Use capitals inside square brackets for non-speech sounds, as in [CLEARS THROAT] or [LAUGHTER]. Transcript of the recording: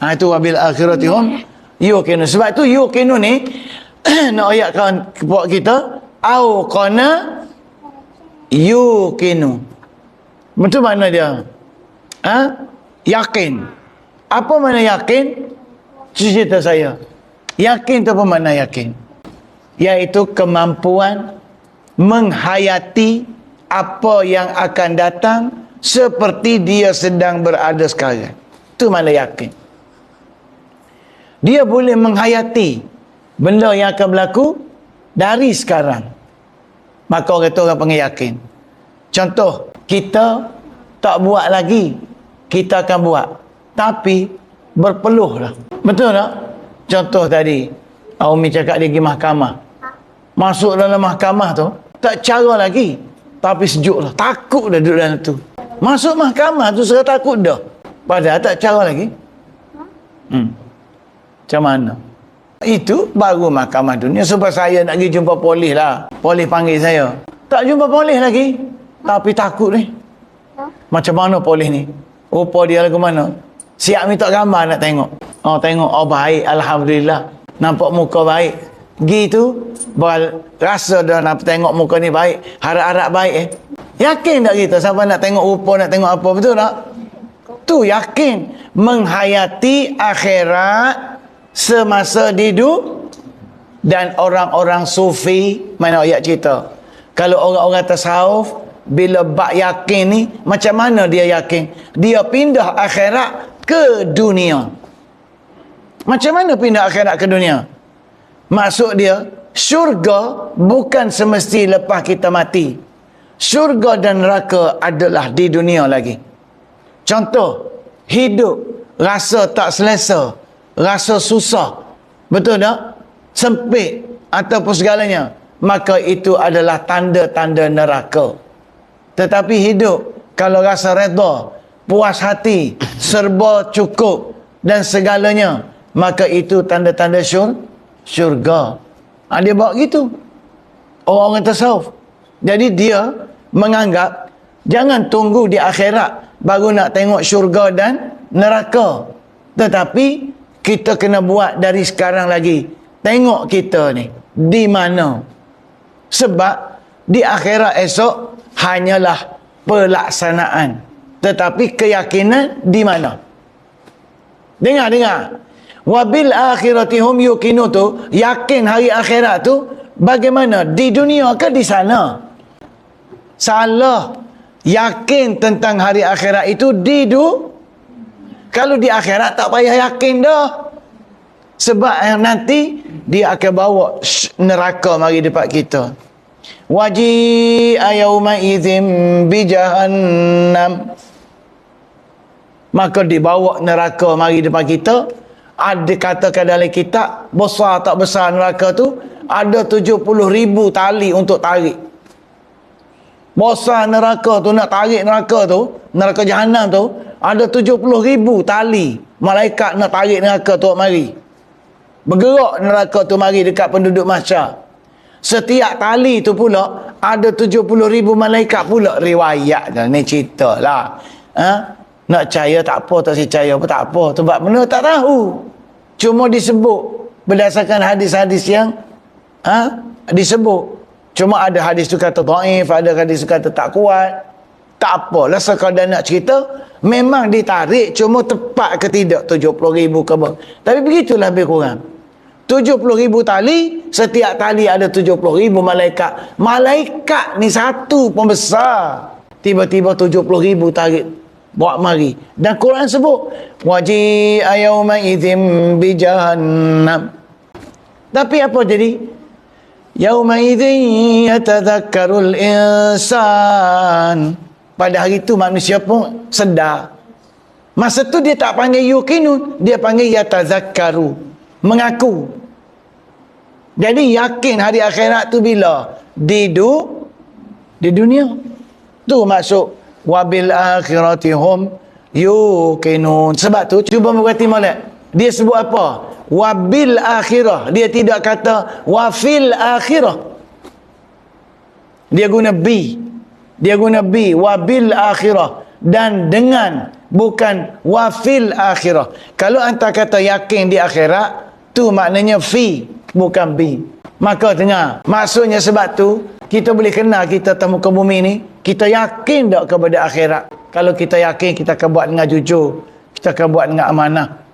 Ha itu wabil akhirati hum yuqinun. Sebab tu yuqinun ni [CLEARS THROAT] nak ayat kawan buat kita au qana yuqinu. Betul mana dia? Ha? Yakin. Apa mana yakin? Cerita saya. Yakin tu apa makna yakin? Iaitu kemampuan menghayati apa yang akan datang seperti dia sedang berada sekarang. Itu mana yakin. Dia boleh menghayati benda yang akan berlaku dari sekarang. Maka orang itu orang panggil yakin. Contoh, kita tak buat lagi. Kita akan buat. Tapi berpeluh lah. Betul tak? Contoh tadi, Umi cakap dia pergi mahkamah. Masuk dalam mahkamah tu, tak cara lagi. Tapi sejuk lah. Takut dah duduk dalam tu. Masuk mahkamah tu sudah takut dah. Padahal tak cara lagi. Hmm. Macam mana? Itu baru mahkamah dunia. Sebab saya nak pergi jumpa polis lah. Polis panggil saya. Tak jumpa polis lagi. Tapi takut ni. Macam mana polis ni? Rupa dia lagu mana? Siap minta gambar nak tengok. Oh tengok. Oh baik. Alhamdulillah. Nampak muka baik. Gitu. Rasa dah nak tengok muka ni baik. Harap-harap baik eh. Yakin tak kita siapa nak tengok rupa, nak tengok apa. Betul tak? Tu yakin. Menghayati akhirat semasa hidup. Dan orang-orang sufi. Mana ayat cerita? Kalau orang-orang tasawuf. Bila bak yakin ni. Macam mana dia yakin? Dia pindah akhirat ke dunia. Macam mana pindah akhirat ke dunia? Maksud dia, syurga bukan semesti lepas kita mati. Syurga dan neraka adalah di dunia lagi. Contoh, hidup rasa tak selesa, rasa susah. Betul tak? Sempit ataupun segalanya. Maka itu adalah tanda-tanda neraka. Tetapi hidup, kalau rasa reda, puas hati, serba cukup dan segalanya, maka itu tanda-tanda syur, syurga. Ha, dia bawa gitu. Orang-orang tasawuf. Jadi dia menganggap jangan tunggu di akhirat baru nak tengok syurga dan neraka. Tetapi kita kena buat dari sekarang lagi. Tengok kita ni di mana. Sebab di akhirat esok hanyalah pelaksanaan. Tetapi keyakinan di mana? Dengar, dengar. Wabil akhirati hum yukinu tu, yakin hari akhirat tu, bagaimana? Di dunia ke di sana? Salah. Yakin tentang hari akhirat itu di du. Kalau di akhirat tak payah yakin dah. Sebab nanti dia akan bawa neraka mari depan kita. Waji ayawma izim bijahannam. Maka dibawa neraka mari depan kita. Ada katakan dalam kitab, besar tak besar neraka tu, ada 70 ribu tali untuk tarik. Besar neraka tu, nak tarik neraka tu, neraka jahannam tu, ada 70 ribu tali. Malaikat nak tarik neraka tu mari. Bergerak neraka tu mari dekat penduduk masyarakat. Setiap tali tu pula ada 70 ribu malaikat pula riwayat dah ni cerita lah. Ha? Nak percaya tak apa, tak percaya apa tak apa. Sebab benda tak tahu. Cuma disebut berdasarkan hadis-hadis yang ha? disebut. Cuma ada hadis tu kata dhaif, ada hadis tu kata tak kuat. Tak apalah sekadar nak cerita, memang ditarik cuma tepat ke tidak 70 ribu ke apa. Tapi begitulah lebih kurang. 70 ribu tali, setiap tali ada 70 ribu malaikat. Malaikat ni satu pun besar. Tiba-tiba 70 ribu tarik. Bawa mari. Dan Quran sebut. Waji ayawma izim bijahannam. Tapi apa jadi? Izin yatadhakkarul insan. Pada hari itu manusia pun sedar. Masa tu dia tak panggil yukinun. Dia panggil yatadhakkaru. Mengaku. Jadi yakin hari akhirat tu bila? Di du, di dunia. Tu maksud wabil akhirati hum yuqinun. Sebab tu cuba berkati molek. Dia sebut apa? Wabil akhirah. Dia tidak kata wafil akhirah. Dia guna bi. Dia guna bi. Wabil akhirah. Dan dengan bukan wafil akhirah. Kalau anda kata yakin di akhirat tu maknanya fi bukan bi. Maka dengar maksudnya sebab tu kita boleh kenal kita temu ke bumi ni kita yakin tak kepada akhirat. Kalau kita yakin kita akan buat dengan jujur. Kita akan buat dengan amanah